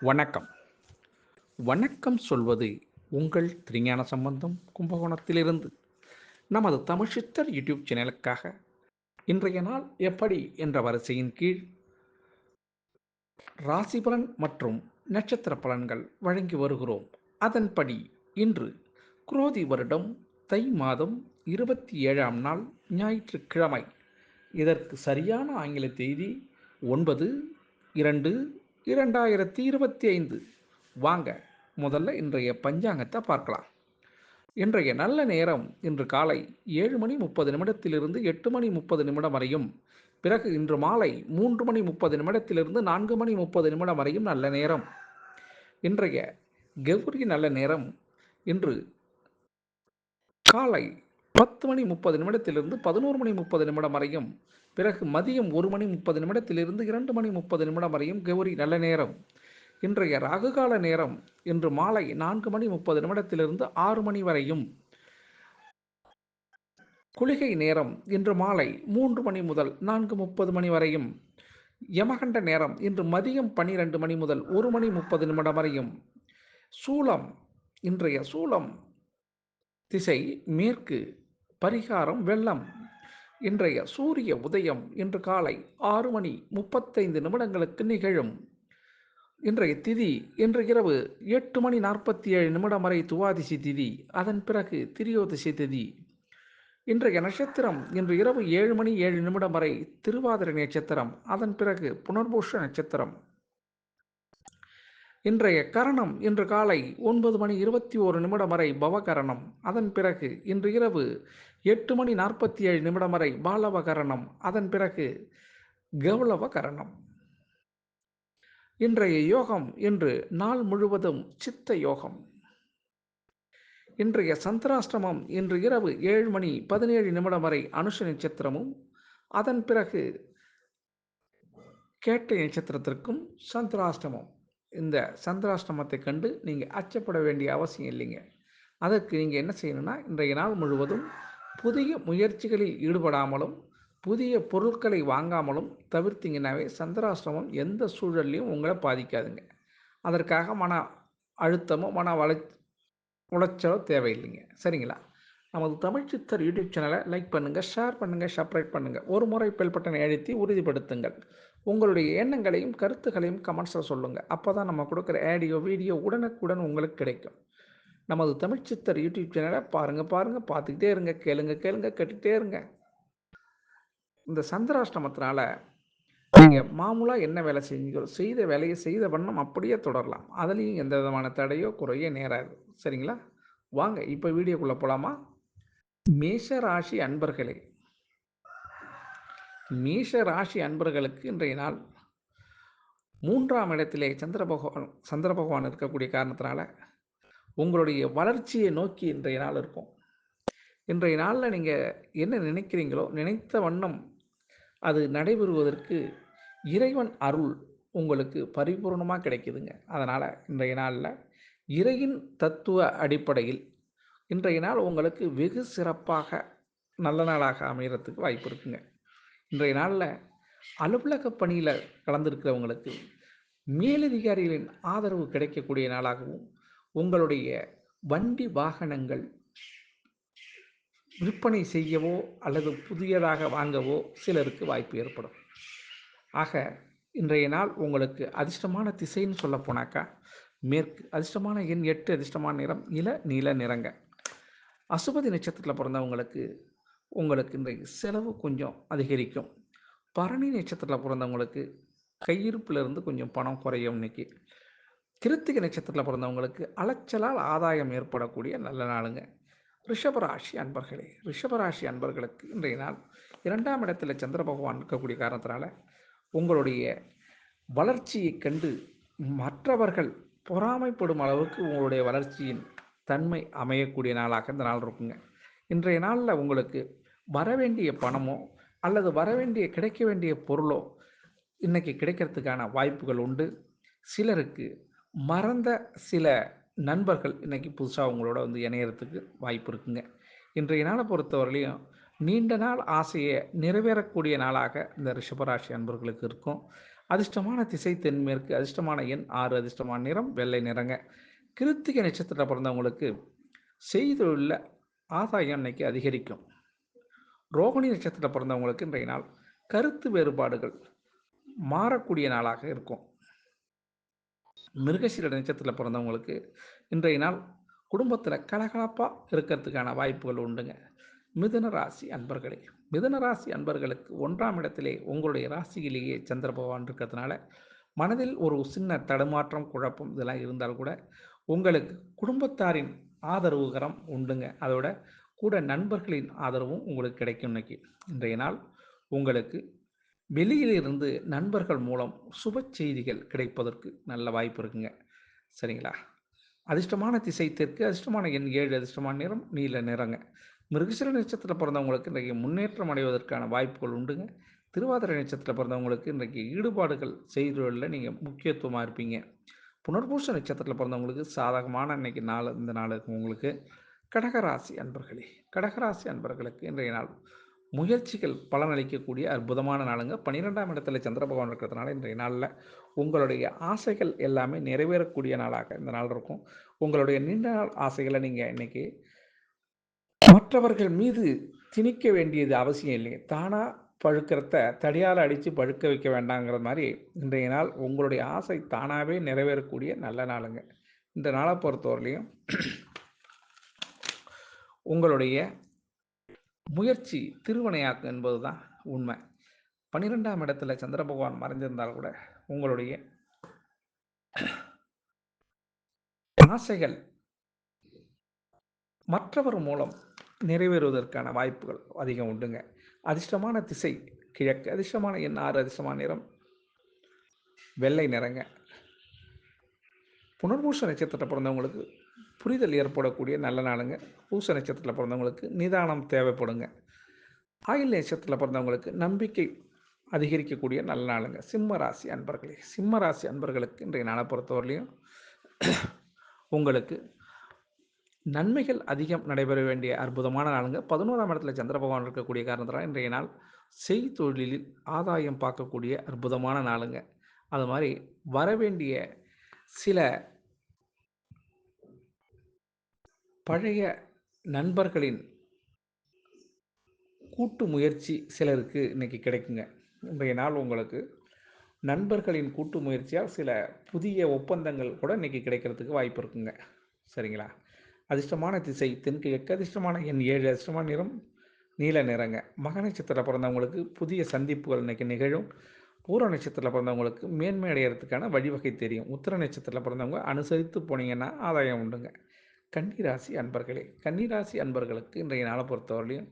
வணக்கம். வணக்கம் சொல்வது உங்கள் திருஞான சம்பந்தம் கும்பகோணத்திலிருந்து. நமது தமிழ் சித்தர் யூடியூப் சேனலுக்காக. இன்றைய நாள் எப்படி என்ற வரிசையின் கீழ். ராசி பலன் மற்றும் நட்சத்திர பலன்கள் வழங்கி வருகிறோம். அதன்படி இன்று குரோதி வருடம் தை மாதம் இருபத்தி ஏழாம் நாள் ஞாயிற்றுக்கிழமை. இதற்கு சரியான ஆங்கில தேதி ஒன்பது இரண்டு இரண்டாயிரத்தி இருபத்தி ஐந்து. வாங்க முதல்ல இன்றைய பஞ்சாங்கத்தை பார்க்கலாம். இன்றைய நல்ல நேரம் இன்று காலை ஏழு மணி முப்பது நிமிடத்திலிருந்து எட்டு மணி முப்பது நிமிடம் வரையும் பிறகு இன்று மாலை மூன்று மணி முப்பது நிமிடத்திலிருந்து நான்கு மணி முப்பது நிமிடம் வரையும் நல்ல நேரம். இன்றைய கெவுரி நல்ல நேரம் இன்று காலை பத்து மணி முப்பது நிமிடத்திலிருந்து பதினோரு மணி முப்பது நிமிடம் வரையும் பிறகு மதியம் ஒரு மணி முப்பது நிமிடத்திலிருந்து இரண்டு மணி முப்பது நிமிடம் வரையும் கௌரி நல்ல நேரம். இன்றைய ராகுகால நேரம் இன்று மாலை நான்கு மணி முப்பது நிமிடத்திலிருந்து ஆறு மணி வரையும். குளிகை நேரம் இன்று மாலை மூன்று மணி முதல் நான்கு முப்பது மணி வரையும். யமகண்ட நேரம் இன்று மதியம் பனிரெண்டு மணி முதல் ஒரு மணி முப்பது நிமிடம் வரையும். சூலம் இன்றைய சூலம் திசை மேற்கு பரிகாரம் வெள்ளம். இன்றைய சூரிய உதயம் இன்று காலை ஆறு மணி முப்பத்தைந்து நிமிடங்களுக்கு நிகழும். இன்றைய திதி இன்று இரவு எட்டு மணி நாற்பத்தி ஏழு நிமிடம் வரை துவாதிசி திதி அதன் பிறகு திரியோதிசி திதி. இன்றைய நட்சத்திரம் இன்று இரவு ஏழு மணி ஏழு நிமிடம் வரை திருவாதிரை நட்சத்திரம் அதன் பிறகு புனர்பூஷ நட்சத்திரம். இன்றைய கரணம் இன்று காலை ஒன்பது மணி இருபத்தி ஓரு நிமிடம் வரை பவகரணம் அதன் பிறகு இன்று இரவு எட்டு மணி நாற்பத்தி ஏழு நிமிடம் வரை பாலவ கரணம் அதன் பிறகு கௌளவ கரணம் இன்றைய யோகம் இன்று நாள் முழுவதும் சித்த யோகம். இன்றைய சந்திராஷ்டமம் இன்று இரவு ஏழு மணி பதினேழு நிமிடம் வரை அனுஷ நட்சத்திரமும் அதன் பிறகு கேட்ட நட்சத்திரத்திற்கும் சந்திராஷ்டமம். இந்த சந்திராஷ்டமத்தை கண்டு நீங்கள் அச்சப்பட வேண்டிய அவசியம் இல்லைங்க. அதற்கு நீங்கள் என்ன செய்யணும்னா இன்றைய நாள் முழுவதும் புதிய முயற்சிகளில் ஈடுபடாமலும் புதிய பொருட்களை வாங்காமலும் தவிர்த்திங்கனாவே சந்திராசிரமம் எந்த சூழல்லையும் உங்களை பாதிக்காதுங்க. அதற்காக மன அழுத்தமோ மன வளை உளைச்சலோ தேவையில்லைங்க. சரிங்களா? நமது தமிழ் சித்தர் யூடியூப் சேனலை லைக் பண்ணுங்கள் ஷேர் பண்ணுங்கள் சப்ரைட் பண்ணுங்கள் ஒரு முறை பெல்பட்டனை அழுத்தி உறுதிப்படுத்துங்கள். உங்களுடைய எண்ணங்களையும் கருத்துக்களையும் கமெண்ட்ஸில் சொல்லுங்கள் அப்போ தான் நம்ம கொடுக்குற ஆடியோ வீடியோ உடனுக்குடன் உங்களுக்கு கிடைக்கும். நமது தமிழ் சித்தர் யூடியூப் சேனலை பாருங்கள் பாருங்கள் பார்த்துக்கிட்டே இருங்க கேளுங்க கேளுங்க கேட்டுக்கிட்டே இருங்க. இந்த சந்திராஷ்டமத்தினால நீங்கள் மாமூலாக என்ன வேலை செஞ்சீங்களோ செய்த வேலையை செய்த வண்ணம் அப்படியே தொடரலாம். அதுலேயும் எந்த விதமான தடையோ குறையோ நேராது. சரிங்களா? வாங்க இப்போ வீடியோக்குள்ளே போகலாமா மேஷ ராசி அன்பர்களே. மேஷ ராசி அன்பர்களுக்கு இன்றைய நாள் மூன்றாம் இடத்திலே சந்திர பகவான் சந்திர பகவான் இருக்கக்கூடிய காரணத்தினால உங்களுடைய வளர்ச்சியை நோக்கி இன்றைய நாள் இருக்கும். இன்றைய நாளில் நீங்கள் என்ன நினைக்கிறீங்களோ நினைத்த வண்ணம் அது நடைபெறுவதற்கு இறைவன் அருள் உங்களுக்கு பரிபூர்ணமாக கிடைக்குதுங்க. அதனால் இன்றைய நாளில் இறையின் தத்துவ அடிப்படையில் இன்றைய நாள் உங்களுக்கு வெகு சிறப்பாக நல்ல நாளாக அமைகிறதுக்கு வாய்ப்பு இருக்குங்க. இன்றைய நாளில் அலுவலக பணியில் கலந்துருக்கிறவங்களுக்கு மேலதிகாரிகளின் ஆதரவு கிடைக்கக்கூடிய நாளாகவும் உங்களுடைய வண்டி வாகனங்கள் விற்பனை செய்யவோ அல்லது புதியதாக வாங்கவோ சிலருக்கு வாய்ப்பு ஏற்படும். ஆக இன்றைய நாள் உங்களுக்கு அதிர்ஷ்டமான திசைன்னு சொல்ல போனாக்கா மேற்கு அதிர்ஷ்டமான எண் எட்டு அதிர்ஷ்டமான நிறம் இள நீல நிறங்க. அசுபதி நட்சத்திரத்தில் பிறந்தவங்களுக்கு உங்களுக்கு இன்றைக்கு செலவு கொஞ்சம் அதிகரிக்கும். பரணி நட்சத்திரத்தில் பிறந்தவங்களுக்கு கையிருப்பிலிருந்து கொஞ்சம் பணம் குறையும் இன்னைக்கு. கிருத்திகை நட்சத்திரத்தில் பிறந்தவங்களுக்கு அலைச்சலால் ஆதாயம் ஏற்படக்கூடிய நல்ல நாளுங்க. ரிஷபராசி அன்பர்களே ரிஷபராசி அன்பர்களுக்கு இன்றைய நாள் இரண்டாம் இடத்துல சந்திர பகவான் இருக்கக்கூடிய காரணத்தினால உங்களுடைய வளர்ச்சியை கண்டு மற்றவர்கள் பொறாமைப்படும் அளவுக்கு உங்களுடைய வளர்ச்சியின் தன்மை அமையக்கூடிய நாளாக இந்த நாள் இருக்குங்க. இன்றைய நாளில் உங்களுக்கு வரவேண்டிய பணமோ அல்லது வரவேண்டிய கிடைக்க வேண்டிய பொருளோ இன்றைக்கி கிடைக்கிறதுக்கான வாய்ப்புகள் உண்டு. சிலருக்கு மறந்த சில நண்பர்கள் இன்றைக்கி புதுசாக உங்களோட வந்து இணையறதுக்கு வாய்ப்பு இருக்குங்க. இன்றைய நாளை பொறுத்தவரையிலையும் நீண்ட நாள் ஆசையை நிறைவேறக்கூடிய நாளாக இந்த ரிஷபராசி அன்பர்களுக்கு இருக்கும். அதிர்ஷ்டமான திசை தென்மேற்கு அதிர்ஷ்டமான எண் ஆறு அதிர்ஷ்டமான நிறம் வெள்ளை நிறங்க. கிருத்திகை நட்சத்திரத்தில் பிறந்தவங்களுக்கு செய்தொழிலில் ஆதாயம் இன்னைக்கு அதிகரிக்கும். ரோகிணி நட்சத்திரத்தில் பிறந்தவங்களுக்கு இன்றைய நாள் கருத்து வேறுபாடுகள் மாறக்கூடிய நாளாக இருக்கும். மிருகசீர நட்சத்திரத்தில் பிறந்தவங்களுக்கு இன்றைய நாள் குடும்பத்தில் கலகலப்பாக இருக்கிறதுக்கான வாய்ப்புகள் உண்டுங்க. மிதுன ராசி அன்பர்களே மிதுன ராசி அன்பர்களுக்கு ஒன்றாம் இடத்திலே உங்களுடைய ராசியிலேயே சந்திர பகவான் இருக்கிறதுனால மனதில் ஒரு சின்ன தடுமாற்றம் குழப்பம் இதெல்லாம் இருந்தால் கூட உங்களுக்கு குடும்பத்தாரின் ஆதரவுகரம் உண்டுங்க. அதோட கூட நண்பர்களின் ஆதரவும் உங்களுக்கு கிடைக்கும் இன்னைக்கு. இன்றைய நாள் உங்களுக்கு வெளியிலிருந்து நண்பர்கள் மூலம் சுப செய்திகள் கிடைப்பதற்கு நல்ல வாய்ப்பு இருக்குங்க. சரிங்களா? அதிர்ஷ்டமான திசை தெற்கு அதிர்ஷ்டமான எண் ஏழு அதிர்ஷ்டமான நிறம் நீல நிறங்க. மிருகசிர நட்சத்திரத்தில் பிறந்தவங்களுக்கு இன்றைக்கு முன்னேற்றம் அடைவதற்கான வாய்ப்புகள் உண்டுங்க. திருவாதிரை நட்சத்திரத்தில் பிறந்தவங்களுக்கு இன்றைக்கு ஈடுபாடுகள் செய்திகளில் நீங்கள் முக்கியத்துவமாக இருப்பீங்க. புனர்பூச நட்சத்திரத்தில் பிறந்தவங்களுக்கு சாதகமான அன்னைக்கு நாள் இந்த நாள் உங்களுக்கு. கடகராசி அன்பர்களே கடகராசி அன்பர்களுக்கு இன்றைய நாள் முயற்சிகள் பலனளிக்கக்கூடிய அற்புதமான நாளுங்க. பன்னிரெண்டாம் இடத்துல சந்திர பகவான் இருக்கிறதுனால இன்றைய நாளில் உங்களுடைய ஆசைகள் எல்லாமே நிறைவேறக்கூடிய நாளாக இந்த நாள் இருக்கும். உங்களுடைய நீண்ட நாள் ஆசைகளை நீங்கள் இன்னைக்கு மற்றவர்கள் மீது திணிக்க வேண்டியது அவசியம் இல்லைங்க தானாக பழுக்கிறத தடியால் அடித்து பழுக்க வைக்க வேண்டாங்கிற மாதிரி இன்றைய நாள் உங்களுடைய ஆசை தானாகவே நிறைவேறக்கூடிய நல்ல நாளுங்க. இந்த நாளை பொறுத்தவரையிலையும் உங்களுடைய முயற்சி திருவினையாக்கும் என்பது தான் உண்மை. பன்னிரெண்டாம் இடத்துல சந்திர பகவான் மறைஞ்சிருந்தால் கூட உங்களுடைய ஆசைகள் மற்றவர் மூலம் நிறைவேறுவதற்கான வாய்ப்புகள் அதிகம் உண்டுங்க. அதிர்ஷ்டமான திசை கிழக்கு அதிர்ஷ்டமான எண் ஆறு அதிர்ஷ்டமான நிறம் வெள்ளை நிறங்க. புனர்பூஷ நட்சத்திரத்தை பிறந்தவங்களுக்கு புரிதல் ஏற்படக்கூடிய நல்ல நாளுங்க. பூச நட்சத்திரத்தில் பிறந்தவங்களுக்கு நிதானம் தேவைப்படுங்க. ஆயில் நட்சத்திரத்தில் பிறந்தவங்களுக்கு நம்பிக்கை அதிகரிக்கக்கூடிய நல்ல நாளுங்க. சிம்ம ராசி அன்பர்களே சிம்ம ராசி அன்பர்களுக்கு இன்றைய நாளை பொறுத்தவரையிலையும் உங்களுக்கு நன்மைகள் அதிகம் நடைபெற வேண்டிய அற்புதமான நாளுங்க. பதினோராம் இடத்துல சந்திர பகவான் இருக்கக்கூடிய காரணத்தினால் இன்றைய நாள் செய்தொழிலில் ஆதாயம் பார்க்கக்கூடிய அற்புதமான நாளுங்க. அது மாதிரி வரவேண்டிய சில பழைய நண்பர்களின் கூட்டு முயற்சி சிலருக்கு இன்னைக்கு கிடைக்குங்க. இன்றைய நாள் உங்களுக்கு நண்பர்களின் கூட்டு முயற்சியால் சில புதிய ஒப்பந்தங்கள் கூட இன்னைக்கு கிடைக்கிறதுக்கு வாய்ப்பு இருக்குங்க. சரிங்களா? அதிர்ஷ்டமான திசை தென்கிழக்கு அதிர்ஷ்டமான எண் ஏழு அதிர்ஷ்டமான நிறம் நீல நிறங்க. மக நட்சத்திரத்தில் பிறந்தவங்களுக்கு புதிய சந்திப்புகள் இன்னைக்கு நிகழும். பூர நட்சத்திரத்தில் பிறந்தவங்களுக்கு மேன்மை அடைகிறதுக்கான வழிவகை தெரியும். உத்திர நட்சத்திரத்தில் பிறந்தவங்க அனுசரித்து போனீங்கன்னா ஆதாயம் உண்டுங்க. கன்னிராசி அன்பர்களே கன்னிராசி அன்பர்களுக்கு இன்றைய நாளை பொறுத்தவரையிலையும்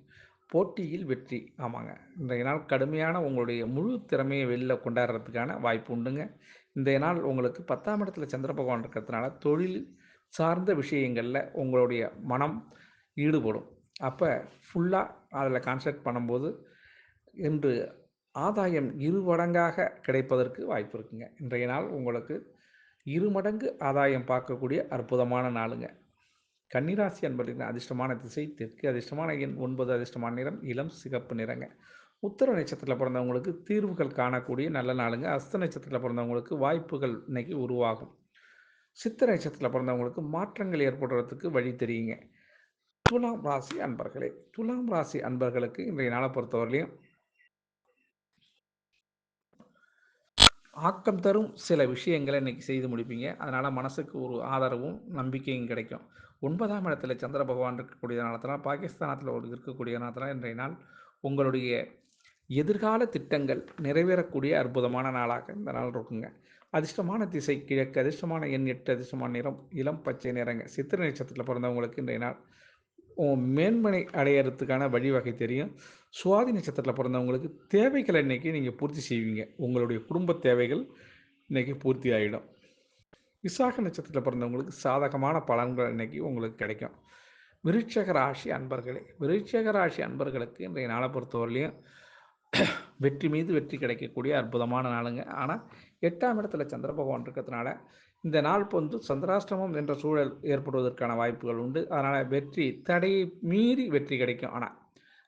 போட்டியில் வெற்றி. ஆமாங்க. இன்றைய நாள் கடுமையான உங்களுடைய முழு திறமையை வெளியில் கொண்டாடுறதுக்கான வாய்ப்பு உண்டுங்க. இன்றைய நாள் உங்களுக்கு பத்தாம் இடத்துல சந்திர பகவான் இருக்கிறதுனால தொழில் சார்ந்த விஷயங்களில் உங்களுடைய மனம் ஈடுபடும். அப்போ ஃபுல்லாக அதில் கான்சன்ட்ரேட் பண்ணும்போது இன்று ஆதாயம் இருமடங்காக கிடைப்பதற்கு வாய்ப்பு இருக்குங்க. இன்றைய நாள் உங்களுக்கு இருமடங்கு ஆதாயம் பார்க்கக்கூடிய அற்புதமான நாளுங்க. கன்னிராசி அன்பர்களின் அதிர்ஷ்டமான திசை தெற்கு அதிர்ஷ்டமான எண் ஒன்பது அதிர்ஷ்டமான நிறம் இளம் சிகப்பு நிறங்க. உத்தர நட்சத்திரத்தில் பிறந்தவங்களுக்கு தீர்வுகள் காணக்கூடிய நல்ல நாளுங்க. அஸ்த நட்சத்திரத்தில் பிறந்தவங்களுக்கு வாய்ப்புகள் இன்னைக்கு உருவாகும். சித்த நட்சத்திரத்தில் பிறந்தவங்களுக்கு மாற்றங்கள் ஏற்படுறதுக்கு வழி தெரியுங்க. துலாம் ராசி அன்பர்களே துலாம் ராசி அன்பர்களுக்கு இன்றைய நாளை பொறுத்தவரையிலையும் ஆக்கம் தரும் சில விஷயங்களை இன்னைக்கு செய்து முடிப்பீங்க. அதனால் மனசுக்கு ஒரு ஆதரவும் நம்பிக்கையும் கிடைக்கும். ஒன்பதாம் இடத்துல சந்திர பகவான் இருக்கக்கூடிய நேரத்தில் பாகிஸ்தானத்தில் ஒரு இருக்கக்கூடிய நேரத்தில் இன்றைய நாள் உங்களுடைய எதிர்கால திட்டங்கள் நிறைவேறக்கூடிய அற்புதமான நாளாக இந்த நாள் இருக்குங்க. அதிர்ஷ்டமான திசை கிழக்கு அதிர்ஷ்டமான எண் எட்டு அதிர்ஷ்டமான நிறம் இளம் பச்சை நிறங்க. சித்திரை நட்சத்திரத்தில் பிறந்தவங்களுக்கு இன்றைய நாள் மேன்மனை அடையிறதுக்கான வழிவகை தெரியும். சுவாதி நட்சத்திரத்தில் பிறந்தவங்களுக்கு தேவைகளை இன்றைக்கி நீங்கள் பூர்த்தி செய்வீங்க. உங்களுடைய குடும்ப தேவைகள் இன்றைக்கி பூர்த்தி ஆகிடும் விசாக நட்சத்திரத்தில் பிறந்தவங்களுக்கு சாதகமான பலன்கள் இன்றைக்கி உங்களுக்கு கிடைக்கும். விருட்சக ராசி அன்பர்களே விருட்சக ராசி அன்பர்களுக்கு இன்றைய நாளை பொறுத்தவரையிலையும் வெற்றி மீது வெற்றி கிடைக்கக்கூடிய அற்புதமான நாளுங்க. ஆனால் எட்டாம் இடத்துல சந்திர பகவான் இருக்கிறதுனால இந்த நாள் வந்து சந்திராஷ்டிரமம் என்ற சூழல் ஏற்படுவதற்கான வாய்ப்புகள் உண்டு. அதனால் வெற்றி தடையை மீறி வெற்றி கிடைக்கும். ஆனால்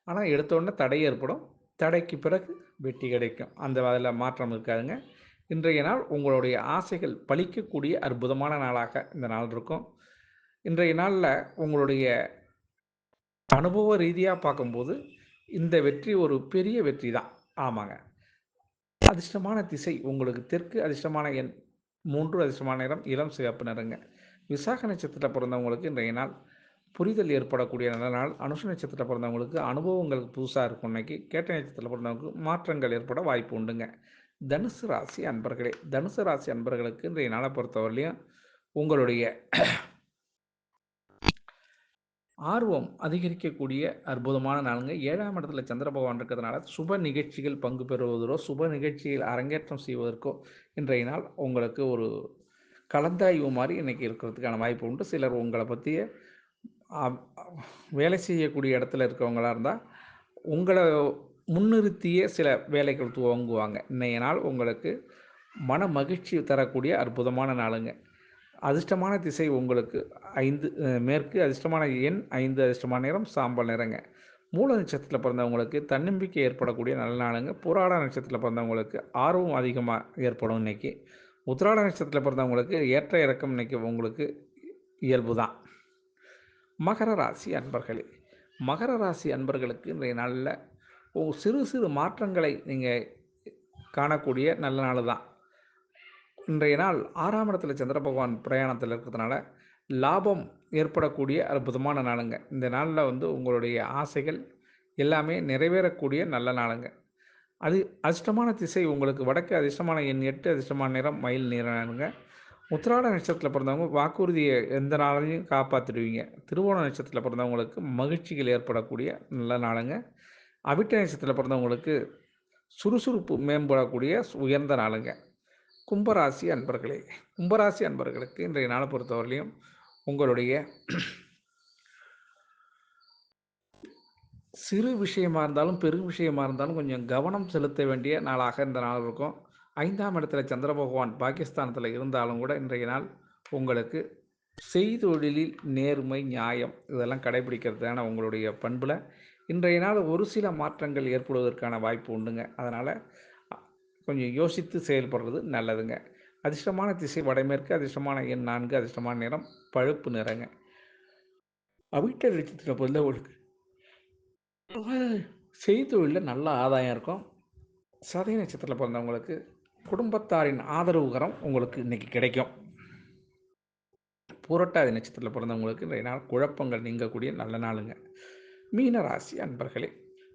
ஆனால் எடுத்தோடனே தடை ஏற்படும். தடைக்கு பிறகு வெற்றி கிடைக்கும். அந்த அதில் மாற்றம் இருக்காதுங்க. இன்றைய நாள் உங்களுடைய ஆசைகள் பலிக்கக்கூடிய அற்புதமான நாளாக இந்த நாள் இருக்கும். இன்றைய நாளில் உங்களுடைய அனுபவ ரீதியாக பார்க்கும்போது இந்த வெற்றி ஒரு பெரிய வெற்றி தான். ஆமாங்க. அதிர்ஷ்டமான திசை உங்களுக்கு தெற்கு அதிர்ஷ்டமான எண் மூன்று அதிர்ஷ்டமான நிறம் இளம் சிவப்பு நிறங்க. விசாக நட்சத்திரத்தில் பிறந்தவங்களுக்கு இன்றைய நாள் புரிதல் ஏற்படக்கூடிய நல்ல நாள். அனுஷ நட்சத்திரத்தில் பிறந்தவங்களுக்கு அனுபவங்களுக்கு புதுசாக இருக்கும் இன்னைக்கு கேட்ட நட்சத்திரத்தில் பிறந்தவங்களுக்கு மாற்றங்கள் ஏற்பட வாய்ப்பு உண்டுங்க. தனுசு ராசி அன்பர்களே தனுசு ராசி அன்பர்களுக்கு இன்றைய நாளை பொறுத்தவரையிலையும் உங்களுடைய ஆர்வம் அதிகரிக்கக்கூடிய அற்புதமான நாளுங்க. ஏழாம் இடத்துல சந்திர பகவான் இருக்கிறதுனால சுப நிகழ்ச்சிகள் பங்கு பெறுவதோ சுப நிகழ்ச்சியில் அரங்கேற்றம் செய்வதற்கோ இன்றைய நாள் உங்களுக்கு ஒரு கலந்தாய்வு மாதிரி இன்றைக்கி இருக்கிறதுக்கான வாய்ப்பு உண்டு. சிலர் உங்களை பற்றிய வேலை செய்யக்கூடிய இடத்துல இருக்கவங்களாக இருந்தால் உங்களை முன்னிறுத்திய சில வேலைகள் துவங்குவாங்க இன்றைய நாள் உங்களுக்கு மன மகிழ்ச்சி தரக்கூடிய அற்புதமான நாளுங்க. அதிர்ஷ்டமான திசை உங்களுக்கு ஐந்து மேற்கு அதிர்ஷ்டமான எண் ஐந்து அதிர்ஷ்டமான நிறம் சாம்பல் நிறங்க. மூல நட்சத்திரத்தில் பிறந்தவங்களுக்கு தன்னம்பிக்கை ஏற்படக்கூடிய நல்ல நாளுங்க. புராட நட்சத்திரத்தில் பிறந்தவங்களுக்கு ஆர்வம் அதிகமாக ஏற்படும் இன்றைக்கி. உத்திராட நட்சத்திரத்தில் பிறந்தவங்களுக்கு ஏற்ற இறக்கம் இன்றைக்கி உங்களுக்கு இயல்பு தான் மகர ராசி அன்பர்களே மகர ராசி அன்பர்களுக்கு இன்றைய நாளில் சிறு சிறு மாற்றங்களை நீங்கள் காணக்கூடிய நல்ல நாள் தான் இன்றைய நாள் ஆறாம் இடத்துல சந்திர பகவான் பிரயாணத்தில் இருக்கிறதுனால லாபம் ஏற்படக்கூடிய அற்புதமான நாளுங்க. இந்த நாளில் வந்து உங்களுடைய ஆசைகள் எல்லாமே நிறைவேறக்கூடிய நல்ல நாளுங்க. அது அதிர்ஷ்டமான திசை உங்களுக்கு வடக்கு அதிர்ஷ்டமான எண் எட்டு அதிர்ஷ்டமான நிறம் மயில் நிறங்க உத்திராட நட்சத்திரத்தில் பிறந்தவங்க வாக்குறுதியை எந்த நாளையும் காப்பாற்றிடுவீங்க திருவோண நட்சத்திரத்தில் பிறந்தவங்களுக்கு மகிழ்ச்சிகள் ஏற்படக்கூடிய நல்ல நாளுங்க. அவிட்ட நட்சத்திரத்தில் பிறந்தவங்களுக்கு சுறுசுறுப்பு மேம்படக்கூடிய உயர்ந்த நாளுங்க. கும்பராசி அன்பர்களே கும்பராசி அன்பர்களுக்கு இன்றைய நாளை பொறுத்தவரையிலையும் உங்களுடைய சிறு விஷயமா இருந்தாலும் பெரும் விஷயமா இருந்தாலும் கொஞ்சம் கவனம் செலுத்த வேண்டிய நாளாக இந்த நாள் இருக்கும். ஐந்தாம் இடத்துல சந்திர பகவான் பாகிஸ்தானத்தில் இருந்தாலும் கூட இன்றைய நாள் உங்களுக்கு செய்தொழிலில் நேர்மை நியாயம் இதெல்லாம் கடைபிடிக்கிறதான உங்களுடைய பண்பில் இன்றைய நாள் ஒரு சில மாற்றங்கள் ஏற்படுவதற்கான வாய்ப்பு உண்டுங்க. அதனால் கொஞ்சம் யோசித்து செயல்படுறது நல்லதுங்க. அதிர்ஷ்டமான திசை வடமேற்கு அதிர்ஷ்டமான எண் நான்கு அதிர்ஷ்டமான நிறம் பழுப்பு நிறங்க. அவிட்ட நட்சத்திரம் பொறுத்தவங்களுக்கு செய்தொழிலில் நல்ல ஆதாயம் இருக்கும். சதய நட்சத்திரத்தில் பிறந்தவங்களுக்கு குடும்பத்தாரின் ஆதரவுகரம் உங்களுக்கு இன்றைக்கி கிடைக்கும். புரட்டாதி நட்சத்திரத்தில் பிறந்தவங்களுக்கு இன்றைய நாள் குழப்பங்கள் நீங்கக்கூடிய நல்ல நாளுங்க. மீனராசி அன்பர்களே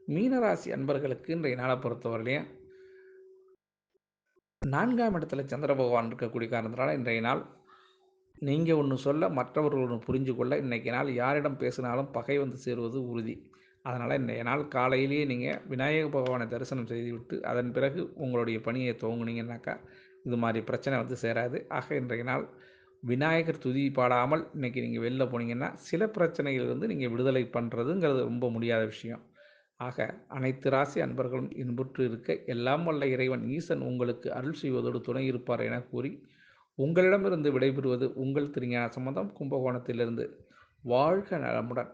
மீனராசி அன்பர்களுக்கு இன்றைய நாளை பொறுத்தவரையிலையும் நான்காம் இடத்துல சந்திர பகவான் இருக்கக்கூடிய காரணத்தினால இன்றைய நாள் நீங்கள் ஒன்று சொல்ல மற்றவர்கள் ஒன்று புரிஞ்சு கொள்ள இன்றைக்கு நாள் யாரிடம் பேசினாலும் பகை வந்து சேருவது உறுதி. அதனால் இன்றைய நாள் காலையிலேயே நீங்கள் விநாயக பகவானை தரிசனம் செய்துவிட்டு அதன் பிறகு உங்களுடைய பணியை துவங்குனீங்கன்னாக்கா இது மாதிரி பிரச்சனை வந்து சேராது. ஆக இன்றைய நாள் விநாயகர் துதி பாடாமல் இன்றைக்கி நீங்கள் வெளில போனீங்கன்னா சில பிரச்சனைகள் வந்து நீங்கள் விடுதலை பண்ணுறதுங்கிறது ரொம்ப முடியாத விஷயம். ஆக அனைத்து ராசி அன்பர்களும் இன்புற்று இருக்க எல்லாம் வல்ல இறைவன் ஈசன் உங்களுக்கு அருள் செய்வதோடு துணை இருப்பார் என கூறி உங்களிடமிருந்து விடைபெறுவது உங்கள் திருஞான சம்பந்தம் கும்பகோணத்திலிருந்து. வாழ்க நலமுடன்.